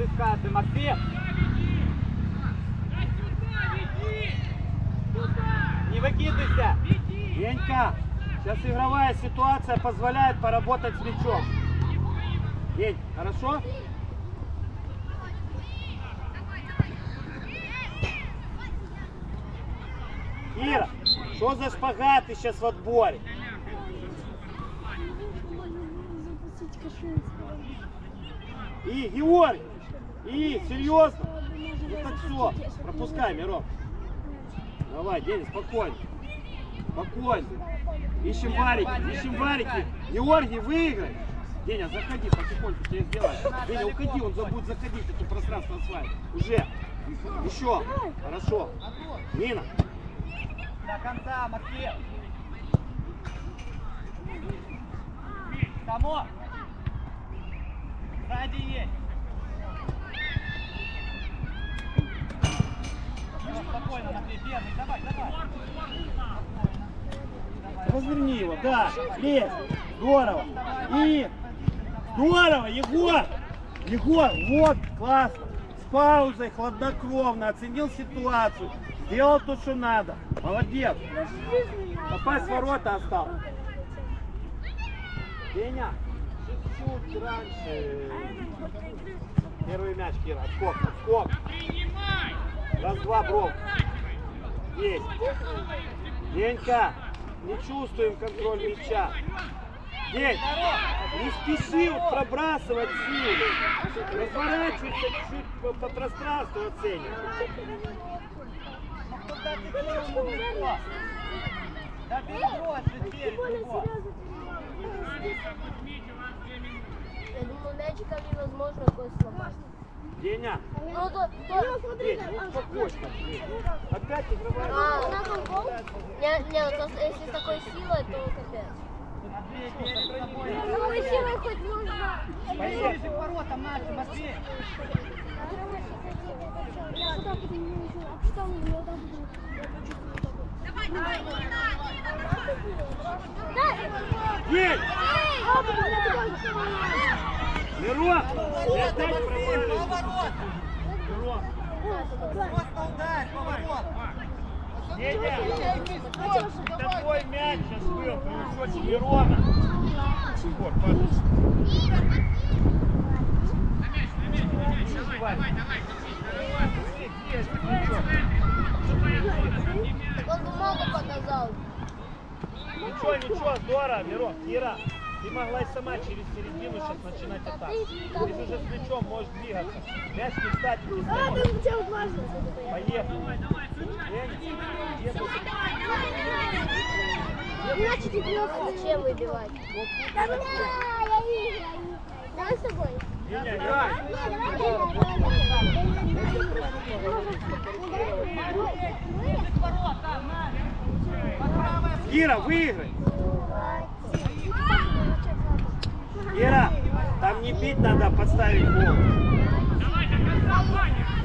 відтискати. Максим! Не выкидывайся! Денька, сейчас игровая ситуация позволяет поработать с мячом. День, хорошо? Кира, что за шпагат ты сейчас в отборе? И, Георгий, и, серьезно? Ну так все, пропускай, Мирон. Давай, Денис, спокойно. Спокойно. Ищем варики, ищем варики. Георгий, выиграй. Деня, заходи, потихоньку тебе сделай. Деня, уходи, он забудет заходить, это пространство осваивать. Уже. Еще. Хорошо. Нина. До конца, Максим. Само. Сзади есть. Спокойно, Матвей, первый, давай, давай. Разверни его, да, лезь, здорово. И, здорово, Егор, Егор, вот, классно. С паузой, хладнокровно, оценил ситуацию, сделал то, что надо. Молодец. Попасть в ворота осталось. Деня, чуть-чуть раньше. Первый мяч, Кира, отскок, отскок. Раз-два, бров. Есть. Денька, не чувствуем контроль мяча. День, не спеши вот пробрасывать силы. Разворачивайся чуть по, по пространству оценивай. Да перебрось, перебрось. Я думаю, мячиком невозможно такое сломать. Деня, Ну, то, то... Ну успокойся. День. Опять игровая А, ситуация. на гол? Не, не, ну, то, если с такой силой, то капец. С такой силой хоть можно. Поехали. воротам нашим, Матвей. Я так вот не вижу, а встал и вот так вот. День, А, блин, я такой- Мирон, ты опять Матвей, провалил. поворот. Мирон, Просто ударь, поворот. Деня, это твой мяч сейчас был, ушел Мирона. Егор, падай. Он бумагу показал. Ничего, ничего, здорово, Мирон, Кира, ты могла и сама через середину сейчас начинать атаку. Ты же уже с мячом можешь двигаться. Мяч не стать не А, ты хотел важно. Поехали. Деня, где ты? Иначе ты придется зачем выбивать? Да бля, я выиграю. Давай с тобой. Деня, играй. Кира, выиграй. Кира, там не бить надо, подставить гол.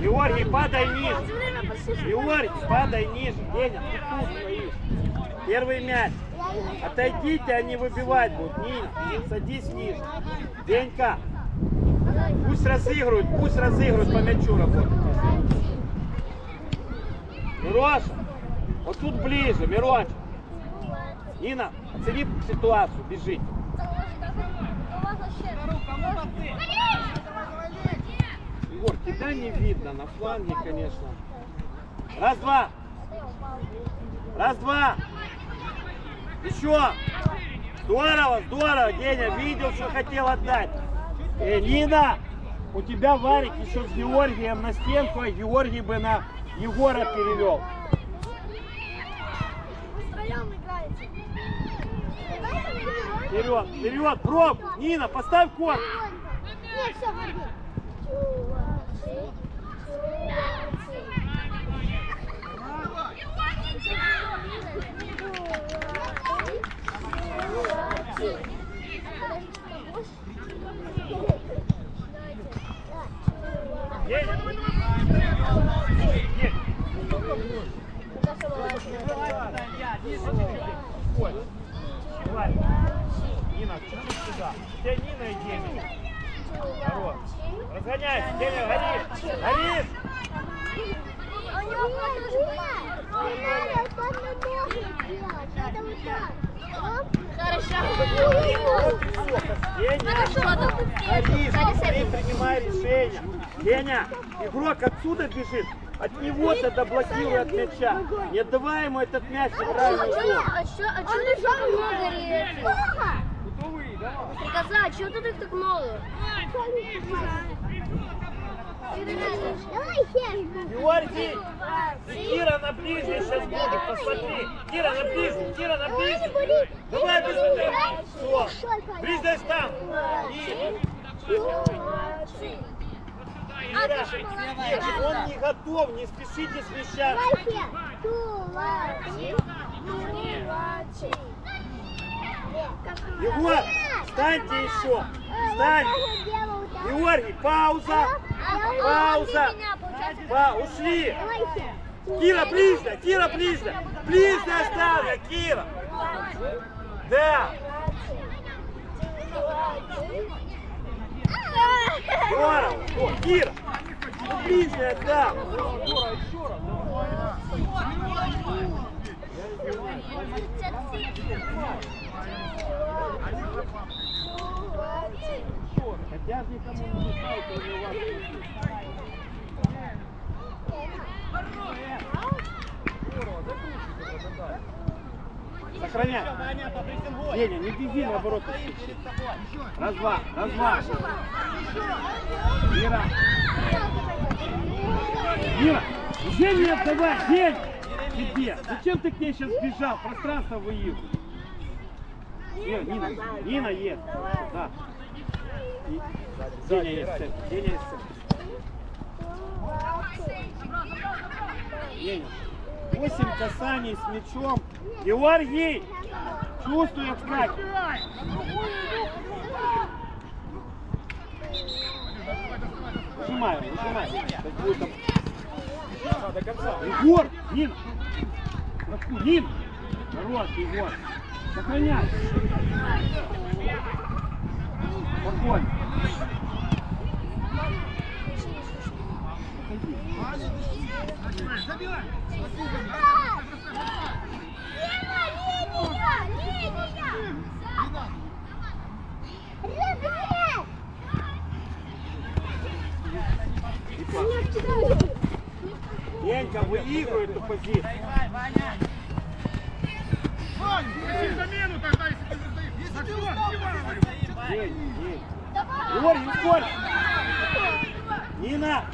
Георгий, падай ниже. Георгий, падай ниже. Деня. Первый мяч. Отойдите, они выбивать будут. Ниже. Садись ниже. Денька, пусть разыгрывают, пусть разыгрывают по мячу работают. Мироша, вот тут ближе, Мирончик. Нина, оцени ситуацию, бежите. Егор, тебя не видно, на фланге, конечно. Раз, два. Раз, два. Еще. Здорово, здорово, Деня, видел, что хотел отдать. Э, Нина, у тебя Варик еще с Георгием на стенку, а Георгий бы на Егора перевел. Вперед, вперед, проб. Нина, поставь корт. Нет, все, борьбы. Чувачи, чувачи. Деня. Есть. Я, ниже чуть-чуть. Ой. Давай. Нина, чуть-чуть сюда. У тебя Нина и Деня. Хорош. Разгоняйся, Деня, горишь! Горишь! У него тоже Не надо, вот на ногу делать. Надо вот так. Оп. Вот и все. Деня, Хорошо, Сзади ты принимай решение. Деня, игрок отсюда бежит, от него тогда блокируй от мяча. Не отдавай ему этот мяч в правильную сторону. А что, а что ты так много реагируешь? Коза, а что ты так так мало? Давай Кира на ближний сейчас будет, посмотри. Кира на ближний, Кира на ближний. Давай быстрее. Все, ближний там. И Кира, Кира, он не готов, не спешите с вещами. Егор, встаньте еще. Встань. Георгий, пауза. Пауза. Па, ушли. Кира, ближняя, Кира, ближняя. Ближняя ставля, Кира. Да. Здорово. О, Кира. Ну, ближняя, да. Хотя же никому не мешает, кроме вас. Сохраняй. Деня, не беги наоборот. Раз, два, раз, два. Ира. Ира, уже не отдавай, День! Тебе. Зачем ты к ней сейчас бежал? Пространство выигрывай. Ира, Нина, Нина есть. Да. И- Деня есть. Деня. Восемь касаний с мячом. Георгий! Нажимай. Так будет там. До конца. Егор! Прошу, Нина! Хорош, Егор! Сохраняй! Денька выигрывает эту позицию. Давай, Ваня. замену тогда, если ты не сдаешь. За что? Иванович? День, день. Егор, Егор! Нина!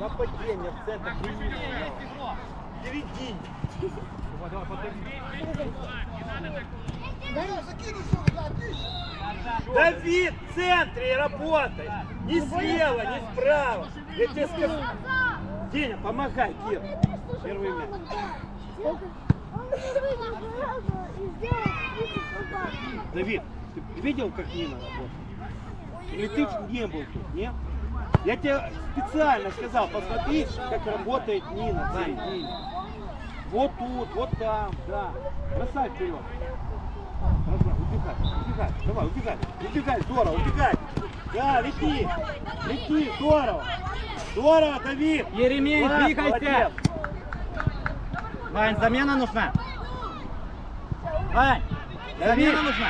Нападение в центр. Середине. Давид в центре работай. Не слева, не справа. Я тебе скажу. Деня, помогай, Кир. Первый мяч. Давид, ты видел, как Нина работает? Или ты не был тут, нет? Я тебе специально сказал, посмотри, как работает Нина перед ними. Вот тут, вот там, да. Бросай вперед. Бросай, убегай, убегай, давай, убегай, убегай, здорово, убегай. Да, лети, лети, здорово. Здорово, Давид. Еремей, двигайся. Вань, замена нужна. Вань, замена нужна.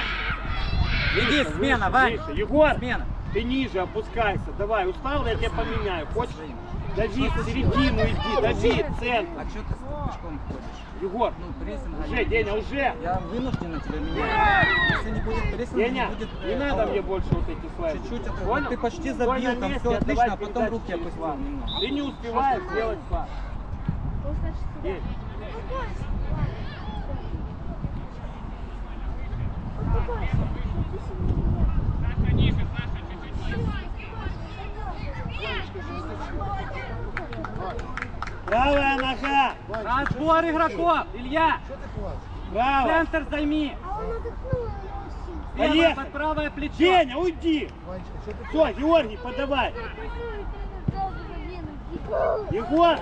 Иди, смена, Вань. Егор, Смена. ты ниже опускайся. Давай, устал, я тебя поменяю. Хочешь? Давид, в середину иди. Давид, центр. А что ты пешком ходишь? Егор, Ну, прессинг. уже, Деня, уже. Я вынуждена тебя менять. Если не будет прессинга, Деня, не будет... не э, надо фола. мне больше вот эти слайды. Чуть-чуть это... Понял? Ты почти Стой забил, на там месте, все отдавай отлично, а потом руки опустил немного. Ты не успеваешь сделать пас. День. Правая нога. Разбор игроков, Илья. Правая. Центр займи. Левое Поехали. под правое плечо. Деня, уйди. Все, Георгий, подавай. Егор,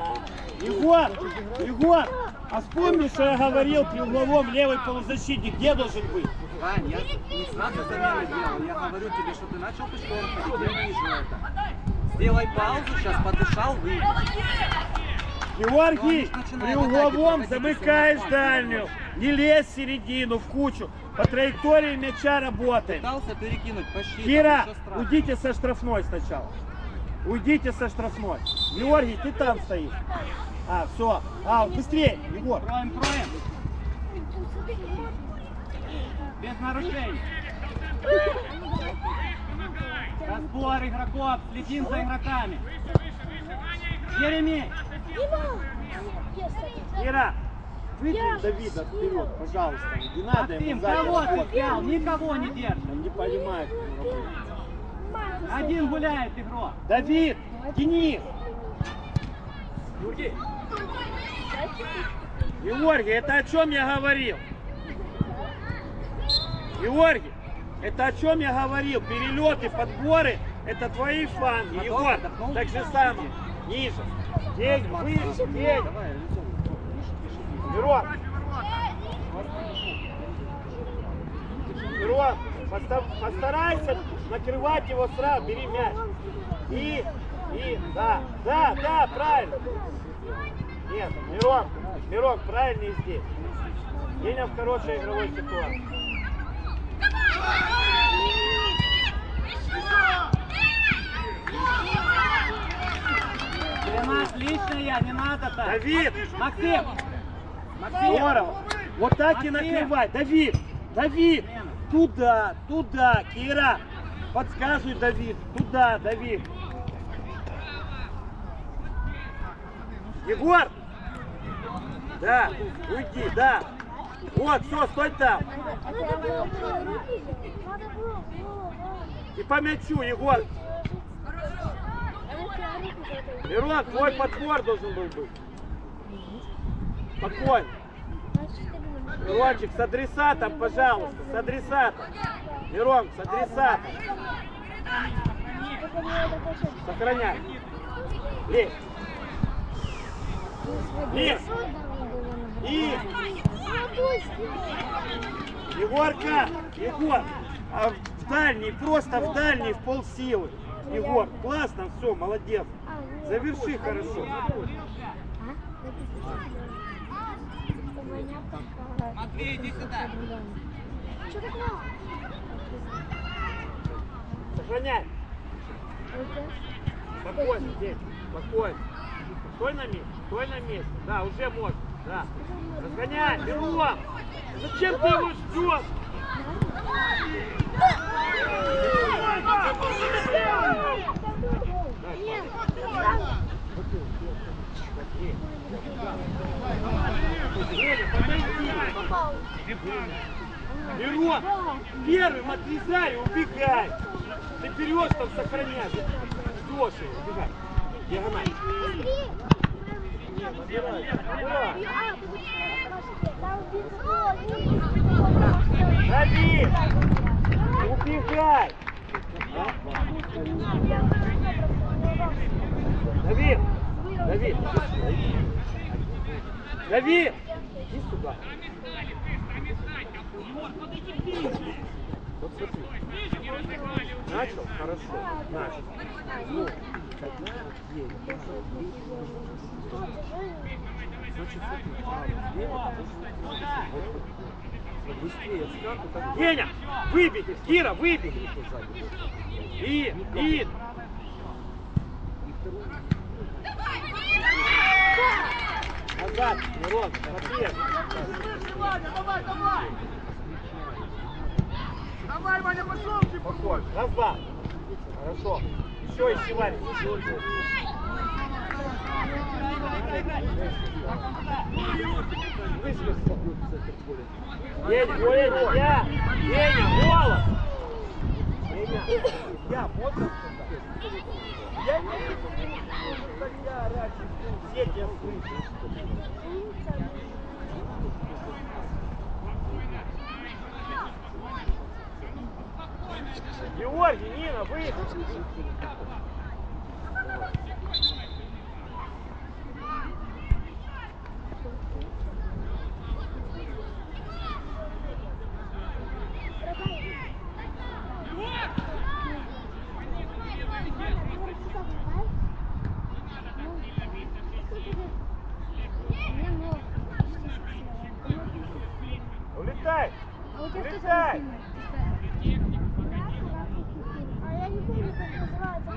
Егор, Егор, а вспомни, что я говорил при угловом левый полузащитник, где должен быть? Вань, я не сразу замену делал. Я говорю тебе, что ты начал пешком ходить, я вижу это. Сделай паузу, сейчас подышал, выйди. Георгий, при угловом замыкаешь дальнюю. Не лезь в середину, в кучу. По траектории мяча работаем. Пытался перекинуть по щитам, Кира, уйдите со штрафной сначала. Уйдите со штрафной. Георгий, ты там стоишь. А, все. А, быстрее, Егор. Кроем, кроем. Без нарушений. Разбор игроков. Следим за игроками. Еремей. Кира, выдвинь Давида вперед, пожалуйста. Не надо ему Максим, сзади кого ты взял? Никого не держит. Он не понимает, работает. Один гуляет игрок. Давид, тяни. Георгий, это о чем я говорил? Георгий, это о чем я говорил? Перелеты, подборы, это твои фанги. Готов? Егор, Отдохнул? так же самое. Ниже. День, выше, день. Мирон. Мирон, поста- постарайся накрывать его сразу, бери мяч. И, и, да, да, да, правильно. Нет, Мирон, Мирон, правильно здесь. Деня в хорошей игровой ситуации. Длина отличная, не надо так. Давид, Максим. Максим. здорово. Вот так и Максим. накрывай. Давид, Давид, туда, туда, Кира. Подсказывай, Давид, туда, Давид. Егор! Да, уйди, да. Вот, все, стой там. И по мячу, Егор. Мирон, твой подбор должен был быть. Спокойно. Мирончик, с адресатом, пожалуйста, с адресатом. Мирон, с адресатом. Сохраняй. Лезь. Лезь. И, Егорка, Егор, а в дальний, просто в дальний, в полсилы. Егор, классно, все, молодец. Заверши хорошо. Матвей, иди сюда. Что такое? Сохраняй. Спокойно, дети, спокойно. Стой на месте, стой на месте. Да, уже можно, да. Разгоняй, Мирон. Зачем ты его ждешь? Мирон, первым отрезай и убегай. Ты берешь там, сохраняй. Ждешь его, убегай. Диагональ. Давид! Убегай! Давид! Давид! Давид! Иди сюда. Вот смотри. Начал? Хорошо. Начал. Ну, смотри. Деня, выбеги! Кира, выбеги! И, и, назад, Мирон, молодец. Давай, давай! Давай, Ваня, пошел! Спокойно. Раз, два. Хорошо. Еще ищи, Варя. Деня, Деня, я! Деня, голос! Деня, я, можно сказать? Я не я орать не буду. Все тебя слышат. Георгий, Нина, выход!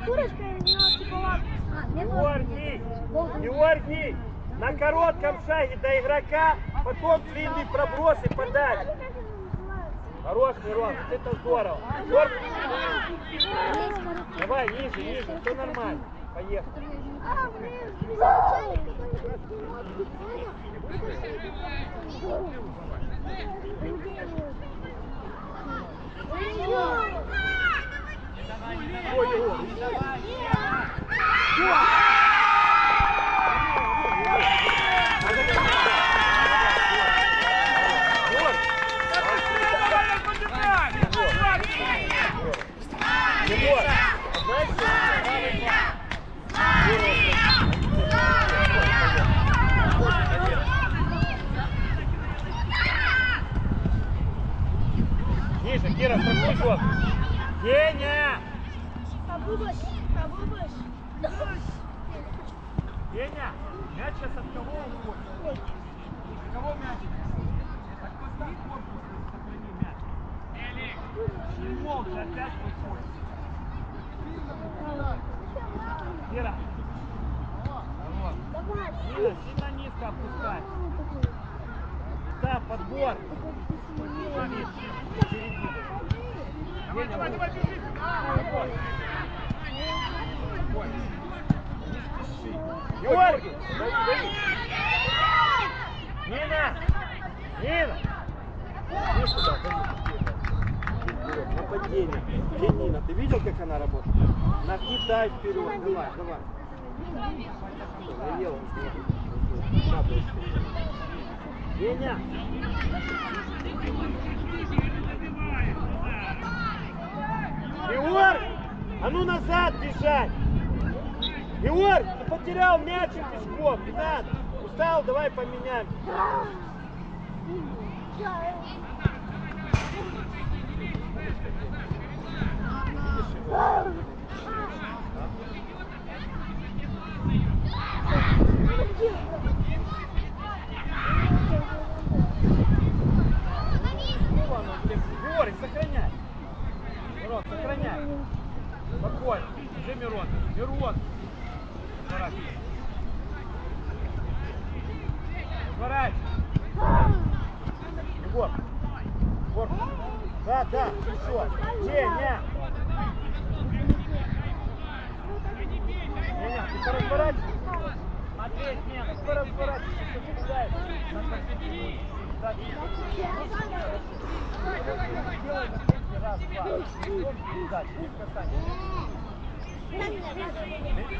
курочка, и у него типа лапки. А, нет Георгий! Георгий! На коротком шаге до игрока, потом длинный проброс и подача. Хорош, Мирон, это здорово. Георг, давай, ниже, ниже, все нормально. Поехали. А, блин, замечательно. Ой, Егор, Егор, Егор, знаешь, что правый фланг? Ниже, Кира, страхуй гол. Деня! Побыбыш, побыбыш. Деня, мяч сейчас от кого уходит? От кого мяч? Так поставь корпус, сохрани мяч. Не молча, опять уходит. Давай. Нина, сильно низко опускай. Да, подбор. Давай, давай, давай, бежи сюда. Георгий! Нина! Нина! Нападение. Где Нина? Ты видел, как она работает? Нагнетай вперед. Давай, давай. Надоело. На, дочка. Деня! Георгий! А ну назад бежать! Георгий, ты потерял мяч и пешком, не. Устал, давай поменяем. Георгий, сохраняй. Мирон, сохраняй. Спокойно. Где Мирон? Мирон. Разворачивай. Разворачивай. Егор. Егор. Да, да, еще. Деня. Деня, ты поразворачивай. Смотреть, нет, ты поразворачивай. Ты побеждаешь. Надо посетить. Да, Делай последний раз, два. Передача, не касание.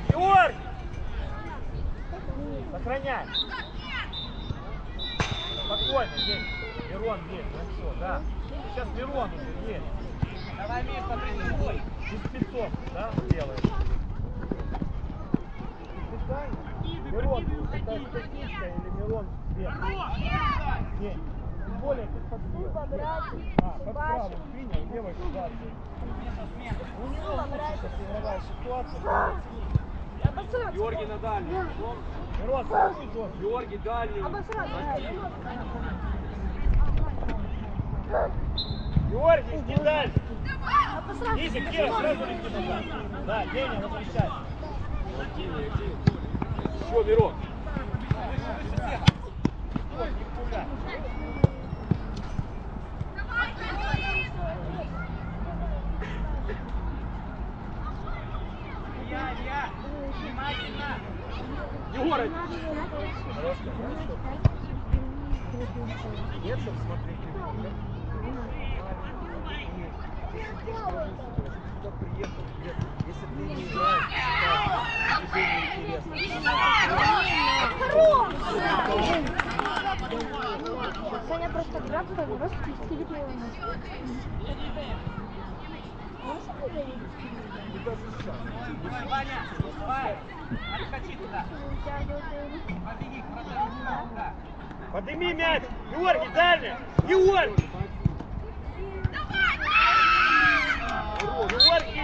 Георгий! Сохраняй. Спокойно, есть. Мирон есть, хорошо, да. Сейчас Мирон уже есть. Давай, Миш, попрыгай. Без спецов, да, делаешь. Мирон, это статистика или Мирон вверх? Нет. Тем более ты подсел. А, под правым принял, левой сюда. У него лучше игровая ситуация. Георгий на дальний. Мирон, страхуй зону. Георгий дальний. Георгий, иди дальше. Ниже, Кира, сразу лети назад. Да, Деня, возвращайся. Еще, Мирон. Егор. Нет, чтобы смотреть. Саня просто Филипп его И сейчас. Давай, Ваня, давай. Отскочи туда. Подними мяч! Георгий, дальний! Георгий! Good work.